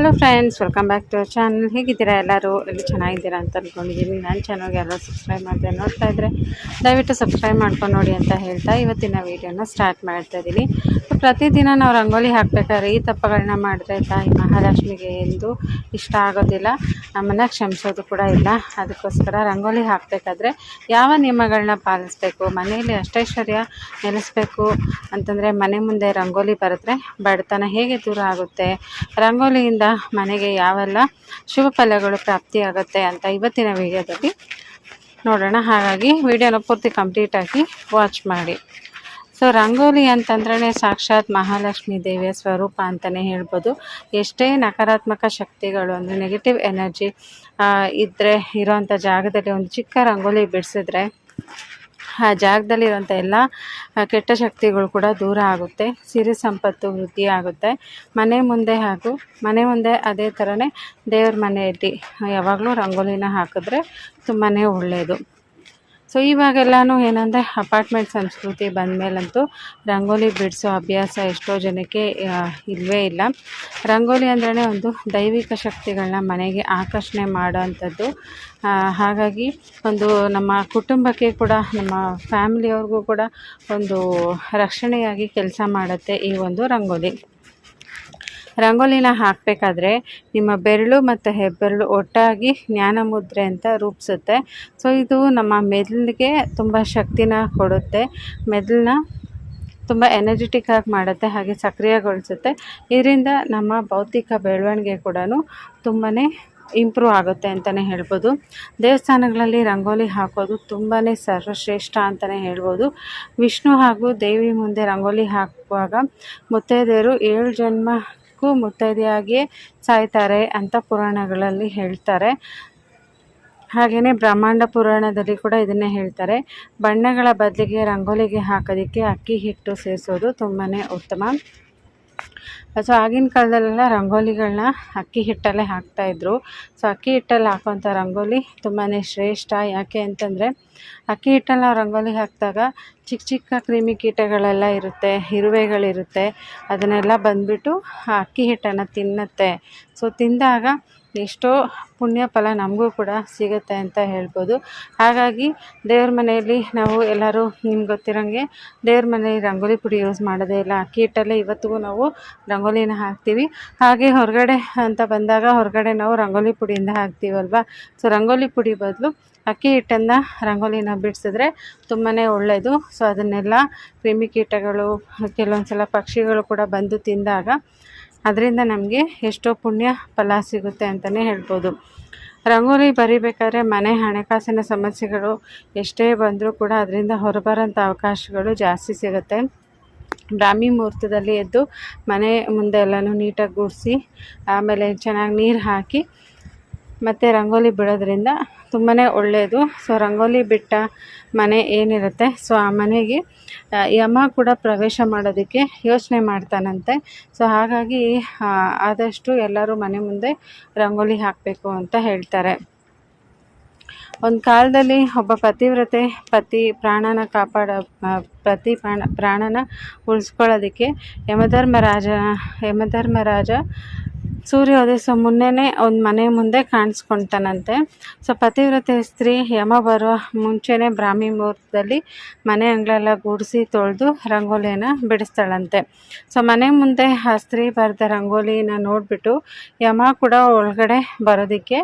Hello friends welcome back to our channel ಹೇಗಿದ್ದೀರಾ ಎಲ್ಲರೂ? ಎಲ್ಲಿ ಚೆನ್ನಾಗಿದ್ದೀರಾ ಅಂತ ಅಂದ್ಕೊಂಡಿದ್ದೀನಿ ನನ್ನ ಚಾನಲ್ಗೆ ಎಲ್ಲರೂ ಸಬ್ಸ್ಕ್ರೈಬ್ ಮಾಡಿದೆ ನೋಡ್ತಾ ಇದ್ದರೆ ದಯವಿಟ್ಟು ಸಬ್ಸ್ಕ್ರೈಬ್ ಮಾಡ್ಕೊಂಡು ನೋಡಿ ಅಂತ ಹೇಳ್ತಾ ಇವತ್ತಿನ ವೀಡಿಯೋನ ಸ್ಟಾರ್ಟ್ ಮಾಡ್ತಾ ಇದ್ದೀನಿ ಪ್ರತಿದಿನ ನಾವು ರಂಗೋಲಿ ಹಾಕಬೇಕಾದ್ರೆ ಈ ತಪ್ಪುಗಳನ್ನ ಮಾಡಿದ್ರೆ ತಾಯಿ ಮಹಾಲಕ್ಷ್ಮಿಗೆ ಎಂದು ಇಷ್ಟ ಆಗೋದಿಲ್ಲ. ನಮ್ಮನ್ನು ಕ್ಷಮಿಸೋದು ಕೂಡ ಇಲ್ಲ. ಅದಕ್ಕೋಸ್ಕರ ರಂಗೋಲಿ ಹಾಕಬೇಕಾದ್ರೆ ಯಾವ ನಿಯಮಗಳನ್ನ ಪಾಲಿಸ್ಬೇಕು? ಮನೆಯಲ್ಲಿ ಅಷ್ಟೈಶ್ವರ್ಯ ನೆಲೆಸಬೇಕು ಅಂತಂದರೆ ಮನೆ ಮುಂದೆ ರಂಗೋಲಿ ಬರೆದ್ರೆ ಬಡತನ ಹೇಗೆ ದೂರ ಆಗುತ್ತೆ? ರಂಗೋಲಿಯಿಂದ ಮನೆಗೆ ಯಾವೆಲ್ಲ ಶುಭ ಫಲಗಳು ಪ್ರಾಪ್ತಿಯಾಗುತ್ತೆ ಅಂತ ಇವತ್ತಿನ ವಿಡಿಯೋದಲ್ಲಿ ನೋಡೋಣ. ಹಾಗಾಗಿ ವಿಡಿಯೋನ ಪೂರ್ತಿ ಕಂಪ್ಲೀಟಾಗಿ ವಾಚ್ ಮಾಡಿ. ಸೊ, ರಂಗೋಲಿ ಅಂತಂದ್ರೆ ಸಾಕ್ಷಾತ್ ಮಹಾಲಕ್ಷ್ಮಿ ದೇವಿಯ ಸ್ವರೂಪ ಅಂತಲೇ ಹೇಳ್ಬೋದು. ಎಷ್ಟೇ ನಕಾರಾತ್ಮಕ ಶಕ್ತಿಗಳು, ಅಂದರೆ ನೆಗೆಟಿವ್ ಎನರ್ಜಿ ಇದ್ದರೆ ಇರೋವಂಥ ಜಾಗದಲ್ಲಿ ಒಂದು ಚಿಕ್ಕ ರಂಗೋಲಿ ಬಿಡಿಸಿದ್ರೆ ಆ ಜಾಗದಲ್ಲಿರುವಂಥ ಎಲ್ಲ ಕೆಟ್ಟ ಶಕ್ತಿಗಳು ಕೂಡ ದೂರ ಆಗುತ್ತೆ. ಸಿರಿ ಸಂಪತ್ತು ವೃದ್ಧಿ ಆಗುತ್ತೆ. ಮನೆ ಮುಂದೆ ಹಾಗೂ ಮನೆ ಮುಂದೆ ಅದೇ ಥರನೇ ದೇವ್ರ ಮನೆಯಲ್ಲಿ ಯಾವಾಗಲೂ ರಂಗೋಲಿನ ಹಾಕಿದ್ರೆ ತುಂಬಾ ಒಳ್ಳೆಯದು ಸೊ ಇವಾಗೆಲ್ಲನೂ ಏನಂದರೆ ಅಪಾರ್ಟ್ಮೆಂಟ್ ಸಂಸ್ಕೃತಿ ಬಂದಮೇಲಂತೂ ರಂಗೋಲಿ ಬಿಡಿಸೋ ಅಭ್ಯಾಸ ಎಷ್ಟೋ ಜನಕ್ಕೆ ಇಲ್ಲವೇ ಇಲ್ಲ. ರಂಗೋಲಿ ಅಂದ್ರೇ ಒಂದು ದೈವಿಕ ಶಕ್ತಿಗಳನ್ನ ಮನೆಗೆ ಆಕರ್ಷಣೆ ಮಾಡೋ ಅಂಥದ್ದು ಹಾಗಾಗಿ ಒಂದು ನಮ್ಮ ಕುಟುಂಬಕ್ಕೆ ಕೂಡ, ನಮ್ಮ ಫ್ಯಾಮಿಲಿಯವ್ರಿಗೂ ಕೂಡ ಒಂದು ರಕ್ಷಣೆಯಾಗಿ ಕೆಲಸ ಮಾಡುತ್ತೆ ಈ ಒಂದು ರಂಗೋಲಿ. ರಂಗೋಲಿನ ಹಾಕಬೇಕಾದ್ರೆ ನಿಮ್ಮ ಬೆರಳು ಮತ್ತು ಹೆಬ್ಬೆರಳು ಒಟ್ಟಾಗಿ ಜ್ಞಾನ ಮುದ್ರೆ ಅಂತ ರೂಪಿಸುತ್ತೆ. ಸೊ ಇದು ನಮ್ಮ ಮೆದುಳಿಗೆ ತುಂಬ ಶಕ್ತಿನ ಕೊಡುತ್ತೆ. ಮೆದುಳನ್ನ ತುಂಬ ಎನರ್ಜೆಟಿಕ್ ಆಗಿ ಮಾಡುತ್ತೆ, ಹಾಗೆ ಸಕ್ರಿಯಗೊಳಿಸುತ್ತೆ. ಇದರಿಂದ ನಮ್ಮ ಭೌತಿಕ ಬೆಳವಣಿಗೆ ಕೂಡ ತುಂಬಾ ಇಂಪ್ರೂವ್ ಆಗುತ್ತೆ ಅಂತಲೇ ಹೇಳ್ಬೋದು. ದೇವಸ್ಥಾನಗಳಲ್ಲಿ ರಂಗೋಲಿ ಹಾಕೋದು ತುಂಬಾ ಸರ್ವಶ್ರೇಷ್ಠ ಅಂತಲೇ ಹೇಳ್ಬೋದು. ವಿಷ್ಣು ಹಾಗೂ ದೇವಿ ಮುಂದೆ ರಂಗೋಲಿ ಹಾಕುವಾಗ ಮುತ್ತೈದೆಯರು ಏಳು ಜನ್ಮಕ್ಕೂ ಮುತ್ತೈದೆಯಾಗಿ ಸಾಯ್ತಾರೆ ಅಂತ ಪುರಾಣಗಳಲ್ಲಿ ಹೇಳ್ತಾರೆ. ಹಾಗೆಯೇ ಬ್ರಹ್ಮಾಂಡ ಪುರಾಣದಲ್ಲಿ ಕೂಡ ಇದನ್ನೇ ಹೇಳ್ತಾರೆ. ಬಣ್ಣಗಳ ಬದಲಿಗೆ ರಂಗೋಲಿಗೆ ಹಾಕೋದಕ್ಕೆ ಅಕ್ಕಿ ಹಿಟ್ಟು ಸೇರಿಸೋದು ತುಂಬಾ ಉತ್ತಮ. ಸೊ ಆಗಿನ ಕಾಲದಲ್ಲೆಲ್ಲ ರಂಗೋಲಿಗಳನ್ನ ಅಕ್ಕಿ ಹಿಟ್ಟಲ್ಲೇ ಹಾಕ್ತಾಯಿದ್ರು ಸೊ ಅಕ್ಕಿ ಹಿಟ್ಟಲ್ಲಿ ಹಾಕೋಂಥ ರಂಗೋಲಿ ತುಂಬಾ ಶ್ರೇಷ್ಠ. ಯಾಕೆ ಅಂತಂದರೆ, ಅಕ್ಕಿ ಹಿಟ್ಟಲ್ಲಿ ನಾವು ರಂಗೋಲಿ ಹಾಕಿದಾಗ ಚಿಕ್ಕ ಚಿಕ್ಕ ಕ್ರಿಮಿ ಕೀಟಗಳೆಲ್ಲ ಇರುತ್ತೆ, ಇರುವೆಗಳಿರುತ್ತೆ. ಅದನ್ನೆಲ್ಲ ಬಂದುಬಿಟ್ಟು ಆ ಅಕ್ಕಿ ಹಿಟ್ಟನ್ನು ತಿನ್ನುತ್ತೆ. ಸೊ ತಿಂದಾಗ ಎಷ್ಟೋ ಪುಣ್ಯ ಫಲ ನಮಗೂ ಕೂಡ ಸಿಗುತ್ತೆ ಅಂತ ಹೇಳ್ಬೋದು. ಹಾಗಾಗಿ ದೇವ್ರ ಮನೆಯಲ್ಲಿ ನಾವು ಎಲ್ಲರೂ ನಿಮ್ಗೆ ಗೊತ್ತಿರೋಂಗೆ ದೇವ್ರ ಮನೆಯಲ್ಲಿ ರಂಗೋಲಿ ಪುಡಿ ಯೂಸ್ ಮಾಡೋದೇ ಇಲ್ಲ. ಅಕ್ಕಿ ಹಿಟ್ಟಲ್ಲೇ ಇವತ್ತಿಗೂ ನಾವು ರಂಗೋಲಿನ ಹಾಕ್ತೀವಿ. ಹಾಗೆ ಹೊರಗಡೆ ಅಂತ ಬಂದಾಗ ಹೊರಗಡೆ ನಾವು ರಂಗೋಲಿ ಪುಡಿಯಿಂದ ಹಾಕ್ತೀವಲ್ವ? ಸೊ ರಂಗೋಲಿ ಪುಡಿ ಬದಲು ಅಕ್ಕಿ ಹಿಟ್ಟನ್ನು ರಂಗೋಲಿನ ಬಿಡಿಸಿದ್ರೆ ತುಂಬಾ ಒಳ್ಳೆಯದು ಸೊ ಅದನ್ನೆಲ್ಲ ಕ್ರಿಮಿಕೀಟಗಳು ಕೆಲವೊಂದು ಸಲ ಪಕ್ಷಿಗಳು ಕೂಡ ಬಂದು ತಿಂದಾಗ ಅದರಿಂದ ನಮಗೆ ಎಷ್ಟೋ ಪುಣ್ಯ ಫಲ ಸಿಗುತ್ತೆ ಅಂತಲೇ ಹೇಳ್ಬೋದು. ರಂಗೋಲಿ ಬರಿಬೇಕಾದ್ರೆ ಮನೆ ಹಣಕಾಸಿನ ಸಮಸ್ಯೆಗಳು ಎಷ್ಟೇ ಬಂದರೂ ಕೂಡ ಅದರಿಂದ ಹೊರಬರೋಂಥ ಅವಕಾಶಗಳು ಜಾಸ್ತಿ ಸಿಗುತ್ತೆ. ಬ್ರಾಹ್ಮಿ ಮುಹೂರ್ತದಲ್ಲಿ ಎದ್ದು ಮನೆ ಮುಂದೆ ಎಲ್ಲನೂ ನೀಟಾಗಿ ಗುಡಿಸಿ, ಆಮೇಲೆ ಚೆನ್ನಾಗಿ ನೀರು ಹಾಕಿ ಮತ್ತು ರಂಗೋಲಿ ಬಿಡೋದ್ರಿಂದ ತುಂಬಾ ಒಳ್ಳೆಯದು ಸೊ ರಂಗೋಲಿ ಬಿಟ್ಟ ಮನೆ ಏನಿರುತ್ತೆ? ಸೊ ಆ ಮನೆಗೆ ಯಮ ಕೂಡ ಪ್ರವೇಶ ಮಾಡೋದಕ್ಕೆ ಯೋಚನೆ ಮಾಡ್ತಾನಂತೆ. ಸೊ ಹಾಗಾಗಿ ಆದಷ್ಟು ಎಲ್ಲರೂ ಮನೆ ಮುಂದೆ ರಂಗೋಲಿ ಹಾಕಬೇಕು ಅಂತ ಹೇಳ್ತಾರೆ. ಒಂದು ಕಾಲದಲ್ಲಿ ಒಬ್ಬ ಪತಿವ್ರತೆ, ಪತಿ ಪ್ರಾಣನ ಕಾಪಾಡ ಪ್ರತಿ ಪ್ರಾಣ, ಪ್ರಾಣನ ಉಳಿಸ್ಕೊಳ್ಳೋದಕ್ಕೆ ಯಮಧರ್ಮರಾಜ ಯಮಧರ್ಮರಾಜ ಸೂರ್ಯ ಸೊ ಒಂದು ಮನೆ ಮುಂದೆ ಕಾಣಿಸ್ಕೊಳ್ತಾನಂತೆ ಸೊ ಪತಿವ್ರತೆ ಸ್ತ್ರೀ ಯಮ ಬರುವ ಮುಂಚೆನೇ ಬ್ರಾಹ್ಮಿ ಮುಹೂರ್ತದಲ್ಲಿ ಮನೆ ಅಂಗಳೆಲ್ಲ ಗುಡಿಸಿ ತೊಳೆದು ರಂಗೋಲಿಯನ್ನು ಬಿಡಿಸ್ತಾಳಂತೆ. ಸೊ ಮನೆ ಮುಂದೆ ಆ ಸ್ತ್ರೀ ಬರೆದ ರಂಗೋಲಿನ ನೋಡಿಬಿಟ್ಟು ಯಮ ಕೂಡ ಒಳಗಡೆ ಬರೋದಕ್ಕೆ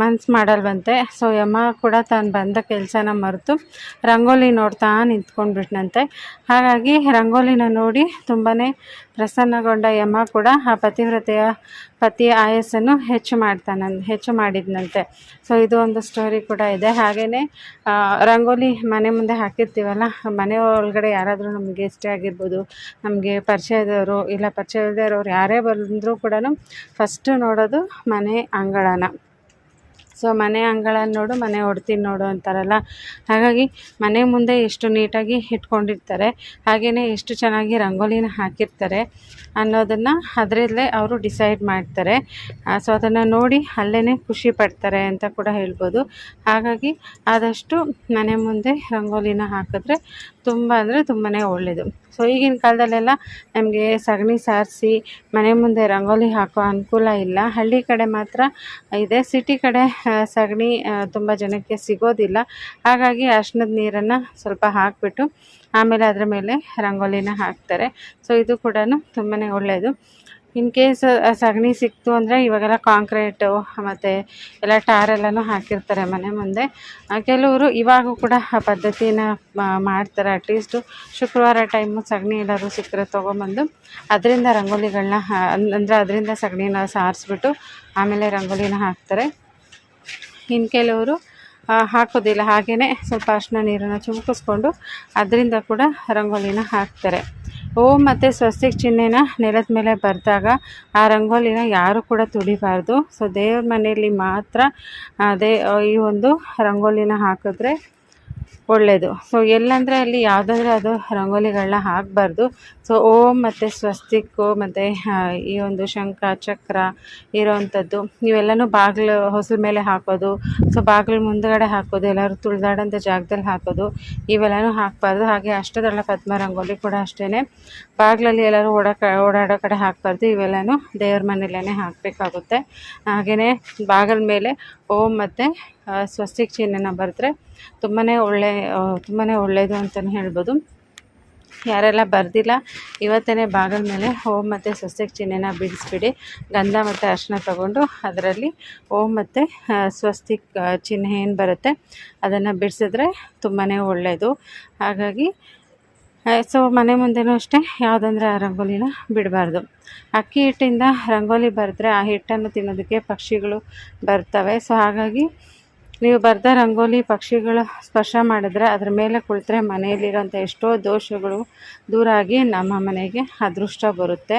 ಮನ್ಸು ಮಾಡಲ್ವಂತೆ. ಸೊ ಯಮ ಕೂಡ ತಾನು ಬಂದ ಕೆಲಸನ ಮರೆತು ರಂಗೋಲಿ ನೋಡ್ತಾ ನಿಂತ್ಕೊಂಡ್ಬಿಟ್ನಂತೆ. ಹಾಗಾಗಿ ರಂಗೋಲಿನ ನೋಡಿ ತುಂಬಾ ಪ್ರಸನ್ನಗೊಂಡ ಯಮ ಕೂಡ ಆ ಪತಿವ್ರತೆಯ ಪತಿಯ ಆಯಸ್ಸನ್ನು ಹೆಚ್ಚು ಮಾಡ್ತಾನ ಹೆಚ್ಚು ಮಾಡಿದ್ನಂತೆ. ಸೊ ಇದು ಒಂದು ಸ್ಟೋರಿ ಕೂಡ ಇದೆ. ಹಾಗೆಯೇ ರಂಗೋಲಿ ಮನೆ ಮುಂದೆ ಹಾಕಿರ್ತೀವಲ್ಲ, ಮನೆ ಒಳಗಡೆ ಯಾರಾದರೂ ನಮಗೆ ಇಷ್ಟ ಆಗಿರ್ಬೋದು, ನಮಗೆ ಪರಿಚಯದವರು ಇಲ್ಲ ಪರಿಚಯ ಇರೋರು ಯಾರೇ ಬಂದರೂ ಕೂಡ ಫಸ್ಟು ನೋಡೋದು ಮನೆ ಅಂಗಳನ. ಸೊ ಮನೆ ಅಂಗಳ ನೋಡು, ಮನೆ ಹೊಡ್ತೀನಿ ನೋಡು ಅಂತಾರಲ್ಲ. ಹಾಗಾಗಿ ಮನೆ ಮುಂದೆ ಎಷ್ಟು ನೀಟಾಗಿ ಇಟ್ಕೊಂಡಿರ್ತಾರೆ ಹಾಗೆಯೇ ಎಷ್ಟು ಚೆನ್ನಾಗಿ ರಂಗೋಲಿನ ಹಾಕಿರ್ತಾರೆ ಅನ್ನೋದನ್ನು ಅದರಲ್ಲೇ ಅವರು ಡಿಸೈಡ್ ಮಾಡ್ತಾರೆ. ಸೊ ಅದನ್ನು ನೋಡಿ ಅಲ್ಲೇ ಖುಷಿ ಪಡ್ತಾರೆ ಅಂತ ಕೂಡ ಹೇಳ್ಬೋದು. ಹಾಗಾಗಿ ಆದಷ್ಟು ಮನೆ ಮುಂದೆ ರಂಗೋಲಿನ ಹಾಕಿದ್ರೆ ತುಂಬ ಅಂದರೆ ತುಂಬಾ ಒಳ್ಳೆಯದು ಸೊ ಈಗಿನ ಕಾಲದಲ್ಲೆಲ್ಲ ನಮಗೆ ಸಗಣಿ ಸಾರಿಸಿ, ಮನೆ ಮುಂದೆ ರಂಗೋಲಿ ಹಾಕೋ ಅನುಕೂಲ ಇಲ್ಲ. ಹಳ್ಳಿ ಕಡೆ ಮಾತ್ರ ಇದೆ. ಸಿಟಿ ಕಡೆ ಸಗಣಿ ತುಂಬ ಜನಕ್ಕೆ ಸಿಗೋದಿಲ್ಲ. ಹಾಗಾಗಿ ಅರ್ಶಿನದ ನೀರನ್ನು ಸ್ವಲ್ಪ ಹಾಕಿಬಿಟ್ಟು ಆಮೇಲೆ ಅದರ ಮೇಲೆ ರಂಗೋಲಿನ ಹಾಕ್ತಾರೆ. ಸೊ ಇದು ಕೂಡ ತುಂಬಾ ಒಳ್ಳೆಯದು ಇನ್ ಕೇಸ್ ಸಗಣಿ ಸಿಕ್ತು ಅಂದರೆ ಇವಾಗೆಲ್ಲ ಕಾಂಕ್ರೀಟು ಮತ್ತು ಎಲ್ಲ ಟಾರ್ ಎಲ್ಲನೂ ಹಾಕಿರ್ತಾರೆ ಮನೆ ಮುಂದೆ. ಕೆಲವರು ಇವಾಗೂ ಕೂಡ ಆ ಪದ್ಧತಿನ ಮಾಡ್ತಾರೆ. ಅಟ್ಲೀಸ್ಟು ಶುಕ್ರವಾರ ಟೈಮು ಸಗಣಿ ಎಲ್ಲರೂ ಸಿಕ್ಕರೆ ತೊಗೊಂಬಂದು ಅದರಿಂದ ರಂಗೋಲಿಗಳನ್ನ ಅಂದರೆ ಅದರಿಂದ ಸಗಣಿನ ಸಾರಿಸ್ಬಿಟ್ಟು ಆಮೇಲೆ ರಂಗೋಲಿನ ಹಾಕ್ತಾರೆ. ಇನ್ನು ಕೆಲವರು ಹಾಕೋದಿಲ್ಲ. ಹಾಗೆಯೇ ಸ್ವಲ್ಪ ಅರ್ಶಿನ ನೀರನ್ನು ಚುಮುಕಿಸ್ಕೊಂಡು ಅದರಿಂದ ಕೂಡ ರಂಗೋಲಿನ ಹಾಕ್ತಾರೆ. ಓಂ, ಮತ್ತು ಸ್ವಸ್ತಿಕ್ ಚಿಹ್ನೆನ ನೆಲದ ಮೇಲೆ ಬರೆದಾಗ ಆ ರಂಗೋಲಿನ ಯಾರು ಕೂಡ ತುಳಿಬಾರ್ದು ಸೊ, ದೇವ್ರ ಮನೆಯಲ್ಲಿ ಮಾತ್ರ ಅದೇ ಈ ಒಂದು ರಂಗೋಲಿನ ಹಾಕಿದ್ರೆ ಒಳ್ಳೆಯದು ಸೊ ಎಲ್ಲಂದರೆ ಅಲ್ಲಿ ಯಾವುದಾದ್ರೂ ಅದು ರಂಗೋಲಿಗಳನ್ನ ಹಾಕಬಾರ್ದು. ಸೊ ಓಂ ಮತ್ತು ಸ್ವಸ್ತಿಕ್ಕು ಮತ್ತು ಈ ಒಂದು ಶಂಖ, ಚಕ್ರ ಇರೋವಂಥದ್ದು ಇವೆಲ್ಲನೂ ಬಾಗಿಲು ಹೊಸಲ ಮೇಲೆ ಹಾಕೋದು. ಸೊ ಬಾಗಿಲು ಮುಂದುಗಡೆ ಹಾಕೋದು, ಎಲ್ಲರೂ ತುಳಿದಾಡೋಂಥ ಜಾಗದಲ್ಲಿ ಹಾಕೋದು. ಇವೆಲ್ಲನೂ ಹಾಕಬಾರ್ದು. ಹಾಗೆ ಅಷ್ಟದಲ್ಲ ಪದ್ಮ ರಂಗೋಲಿ ಕೂಡ ಅಷ್ಟೇ ಬಾಗಿಲಲ್ಲಿ ಎಲ್ಲರೂ ಓಡಾಕ, ಓಡಾಡೋ ಕಡೆ ಹಾಕಬಾರ್ದು. ಇವೆಲ್ಲನೂ ದೇವ್ರ ಮನೆಯಲ್ಲೇ ಹಾಕಬೇಕಾಗುತ್ತೆ. ಹಾಗೆಯೇ ಬಾಗಿಲ ಮೇಲೆ ಓಂ ಮತ್ತು ಸ್ವಸ್ತಿಕ್ ಚಿಹ್ನೆನ ಬರೆದ್ರೆ ತುಂಬಾ ಒಳ್ಳೆ ತುಂಬಾ ಒಳ್ಳೆಯದು ಅಂತಲೇ ಹೇಳ್ಬೋದು. ಯಾರೆಲ್ಲ ಬರೆದಿಲ್ಲ ಇವತ್ತೇ ಬಾಗಿಲ ಮೇಲೆ ಓಂ ಮತ್ತು ಸ್ವಸ್ತಿಕ್ ಚಿಹ್ನೆನ ಬಿಡಿಸ್ಬಿಡಿ. ಗಂಧ ಮತ್ತು ಅರ್ಶನ ತಗೊಂಡು ಅದರಲ್ಲಿ ಓಂ ಮತ್ತು ಸ್ವಸ್ತಿಕ್ ಚಿಹ್ನೆ ಏನು ಬರುತ್ತೆ ಅದನ್ನು ಬಿಡಿಸಿದ್ರೆ ತುಂಬಾ ಒಳ್ಳೆಯದು ಹಾಗಾಗಿ ಸೊ ಮನೆ ಮುಂದೆನೂ ಅಷ್ಟೇ ಯಾವುದಂದ್ರೆ ಆ ರಂಗೋಲಿನ ಬಿಡಬಾರ್ದು. ಅಕ್ಕಿ ಹಿಟ್ಟಿಂದ ರಂಗೋಲಿ ಬರೆದ್ರೆ ಆ ಹಿಟ್ಟನ್ನು ತಿನ್ನೋದಕ್ಕೆ ಪಕ್ಷಿಗಳು ಬರ್ತವೆ. ಸೊ ಹಾಗಾಗಿ ನೀವು ಬರ್ದ ರಂಗೋಲಿ ಪಕ್ಷಿಗಳು ಸ್ಪರ್ಶ ಮಾಡಿದ್ರೆ ಅದ್ರ ಮೇಲೆ ಕುಳಿತರೆ ಮನೆಯಲ್ಲಿರೋಂಥ ಎಷ್ಟೋ ದೋಷಗಳು ದೂರ ಆಗಿ ನಮ್ಮ ಮನೆಗೆ ಅದೃಷ್ಟ ಬರುತ್ತೆ.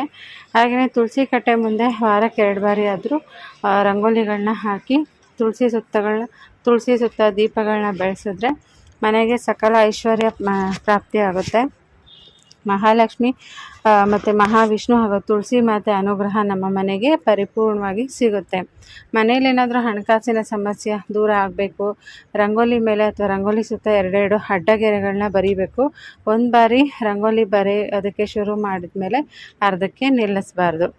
ಹಾಗೆಯೇ ತುಳಸಿ ಕಟ್ಟೆ ಮುಂದೆ ವಾರಕ್ಕೆ ಎರಡು ಬಾರಿ ಆದರೂ ರಂಗೋಲಿಗಳನ್ನ ಹಾಕಿ ತುಳಸಿ ಸುತ್ತಗಳನ್ನ ತುಳಸಿ ಸುತ್ತ ದೀಪಗಳನ್ನ ಬೆಳೆಸಿದ್ರೆ ಮನೆಗೆ ಸಕಲ ಐಶ್ವರ್ಯ ಪ್ರಾಪ್ತಿ ಪ್ರಾಪ್ತಿಯಾಗುತ್ತೆ ಮಹಾಲಕ್ಷ್ಮಿ ಮತ್ತು ಮಹಾವಿಷ್ಣು ಹಾಗೂ ತುಳಸಿ ಮಾತೆ ಅನುಗ್ರಹ ನಮ್ಮ ಮನೆಗೆ ಪರಿಪೂರ್ಣವಾಗಿ ಸಿಗುತ್ತೆ. ಮನೇಲಿ ಏನಾದರೂ ಹಣಕಾಸಿನ ಸಮಸ್ಯೆ ದೂರ ಆಗಬೇಕು, ರಂಗೋಲಿ ಮೇಲೆ ಅಥವಾ ರಂಗೋಲಿ ಸುತ್ತ ಎರಡೆರಡು ಅಡ್ಡಗೆರೆಗಳನ್ನ ಬರೀಬೇಕು, ಒಂದು ಬಾರಿ ರಂಗೋಲಿ ಬರೆ, ಅದಕ್ಕೆ ಶುರು ಮಾಡಿದ ಮೇಲೆ ಅರ್ಧಕ್ಕೆ ನಿಲ್ಲಿಸಬಾರ್ದು.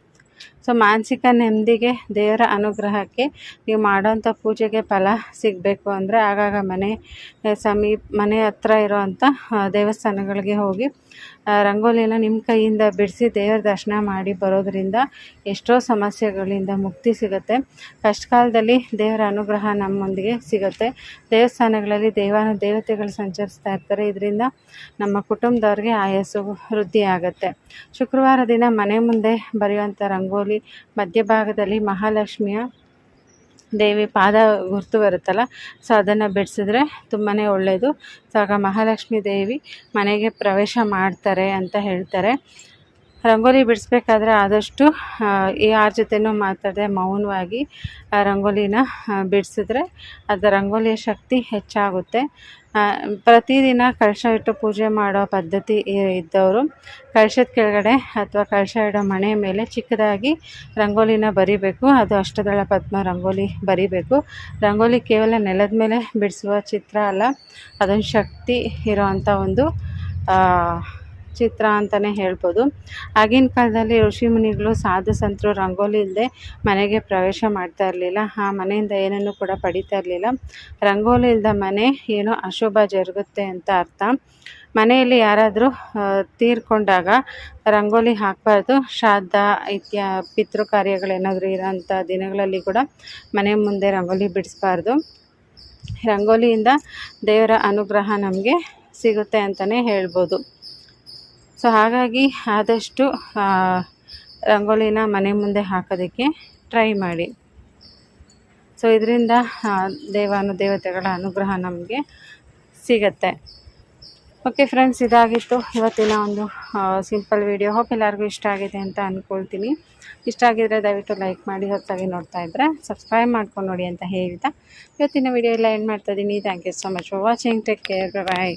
ಸೊ ಮಾನಸಿಕ ನೆಮ್ಮದಿಗೆ ದೇವರ ಅನುಗ್ರಹಕ್ಕೆ ನೀವು ಮಾಡೋವಂಥ ಪೂಜೆಗೆ ಫಲ ಸಿಗಬೇಕು ಅಂದರೆ ಆಗಾಗ ಮನೆ ಸಮೀಪ ಮನೆ ಹತ್ರ ಇರೋವಂಥ ದೇವಸ್ಥಾನಗಳಿಗೆ ಹೋಗಿ ರಂಗೋಲಿನ ನಿಮ್ಮ ಕೈಯಿಂದ ಬಿಡಿಸಿ ದೇವರ ದರ್ಶನ ಮಾಡಿ ಬರೋದರಿಂದ ಎಷ್ಟೋ ಸಮಸ್ಯೆಗಳಿಂದ ಮುಕ್ತಿ ಸಿಗುತ್ತೆ. ಕಷ್ಟ ಕಾಲದಲ್ಲಿ ದೇವರ ಅನುಗ್ರಹ ನಮ್ಮೊಂದಿಗೆ ಸಿಗುತ್ತೆ. ದೇವಸ್ಥಾನಗಳಲ್ಲಿ ದೇವಾನು ದೇವತೆಗಳು ಸಂಚರಿಸ್ತಾ ಇರ್ತಾರೆ. ಇದರಿಂದ ನಮ್ಮ ಕುಟುಂಬದವ್ರಿಗೆ ಆಯಸ್ಸು ವೃದ್ಧಿ ಆಗುತ್ತೆ ಶುಕ್ರವಾರ ದಿನ ಮನೆ ಮುಂದೆ ಬರೆಯುವಂಥ ರಂಗೋಲಿ ಮಧ್ಯಭಾಗದಲ್ಲಿ ಮಹಾಲಕ್ಷ್ಮಿಯ ದೇವಿ ಪಾದ ಗುರುತು ಬರುತ್ತಲ್ಲ ಸೊ ಅದನ್ನು ಬಿಡಿಸಿದ್ರೆ ತುಂಬಾ ಒಳ್ಳೆಯದು ಸೊ ಆಗ ಮಹಾಲಕ್ಷ್ಮಿ ದೇವಿ ಮನೆಗೆ ಪ್ರವೇಶ ಮಾಡ್ತಾರೆ ಅಂತ ಹೇಳ್ತಾರೆ. ರಂಗೋಲಿ ಬಿಡಿಸ್ಬೇಕಾದ್ರೆ ಆದಷ್ಟು ಯಾರ ಜೊತೆನೂ ಮಾತಾಡದೆ ಮೌನವಾಗಿ ರಂಗೋಲಿನ ಬಿಡಿಸಿದ್ರೆ ಅದು ರಂಗೋಲಿಯ ಶಕ್ತಿ ಹೆಚ್ಚಾಗುತ್ತೆ. ಪ್ರತಿದಿನ ಕಳಶ ಇಟ್ಟು ಪೂಜೆ ಮಾಡೋ ಪದ್ಧತಿ ಇದ್ದವರು, ಕಳಶದ ಕೆಳಗಡೆ ಅಥವಾ ಕಳಶ ಇಡೋ ಮನೆ ಮೇಲೆ ಚಿಕ್ಕದಾಗಿ ರಂಗೋಲಿನ ಬರಿಬೇಕು. ಅದು ಅಷ್ಟದಳ ಪದ್ಮ ರಂಗೋಲಿ ಬರಿಬೇಕು. ರಂಗೋಲಿ ಕೇವಲ ನೆಲದ ಮೇಲೆ ಬಿಡಿಸುವ ಚಿತ್ರ ಅಲ್ಲ, ಅದೊಂದು ಶಕ್ತಿ ಇರೋವಂಥ ಒಂದು ಚಿತ್ರ ಅಂತಲೇ ಹೇಳ್ಬೋದು. ಆಗಿನ ಕಾಲದಲ್ಲಿ ಋಷಿ ಮುನಿಗಳು ಸಾಧು ಸಂತರು ರಂಗೋಲಿ ಇಲ್ಲದೆ ಮನೆಗೆ ಪ್ರವೇಶ ಮಾಡ್ತಾ ಇರಲಿಲ್ಲ. ಆ ಮನೆಯಿಂದ ಏನನ್ನು ಕೂಡ ಪಡಿತಾ ಇರಲಿಲ್ಲ. ರಂಗೋಲಿ ಇಲ್ಲದ ಮನೆ ಏನು ಅಶುಭ ಜರುಗುತ್ತೆ ಅಂತ ಅರ್ಥ. ಮನೆಯಲ್ಲಿ ಯಾರಾದರೂ ತೀರ್ಕೊಂಡಾಗ ರಂಗೋಲಿ ಹಾಕಬಾರ್ದು. ಶ್ರಾದ್ದ ಇತ್ಯ, ಪಿತೃ ಕಾರ್ಯಗಳೇನಾದರೂ ಇರೋಂಥ ದಿನಗಳಲ್ಲಿ ಕೂಡ ಮನೆ ಮುಂದೆ ರಂಗೋಲಿ ಬಿಡಿಸ್ಬಾರ್ದು. ರಂಗೋಲಿಯಿಂದ ದೇವರ ಅನುಗ್ರಹ ನಮಗೆ ಸಿಗುತ್ತೆ ಅಂತಲೇ ಹೇಳ್ಬೋದು. ಸೊ ಹಾಗಾಗಿ ಆದಷ್ಟು ರಂಗೋಲಿನ ಮನೆ ಮುಂದೆ ಹಾಕೋದಕ್ಕೆ ಟ್ರೈ ಮಾಡಿ. ಸೊ ಇದರಿಂದ ದೇವಾನು ದೇವತೆಗಳ ಅನುಗ್ರಹ ನಮಗೆ ಸಿಗತ್ತೆ. ಓಕೆ ಫ್ರೆಂಡ್ಸ್ ಇದಾಗಿತ್ತು. ಇವತ್ತಿನ ಒಂದು ಸಿಂಪಲ್ ವಿಡಿಯೋ ಹೋಪ್ ಎಲ್ಲರಿಗೂ ಇಷ್ಟ ಆಗಿದೆ ಅಂತ ಅಂದ್ಕೊಳ್ತೀನಿ ಇಷ್ಟ ಆಗಿದ್ರೆ ದಯವಿಟ್ಟು ಲೈಕ್ ಮಾಡಿ ಹೊತ್ತಾಗಿ ನೋಡ್ತಾ ಇದ್ದರೆ ಸಬ್ಸ್ಕ್ರೈಬ್ ಮಾಡ್ಕೊಂಡು ನೋಡಿ ಅಂತ ಹೇಳ್ತಾ. ಇವತ್ತಿನ ವಿಡಿಯೋ ಎಲ್ಲ ಎಂಡ್ ಮಾಡ್ತಾ ಇದ್ದೀನಿ thank you so much for watching take care bye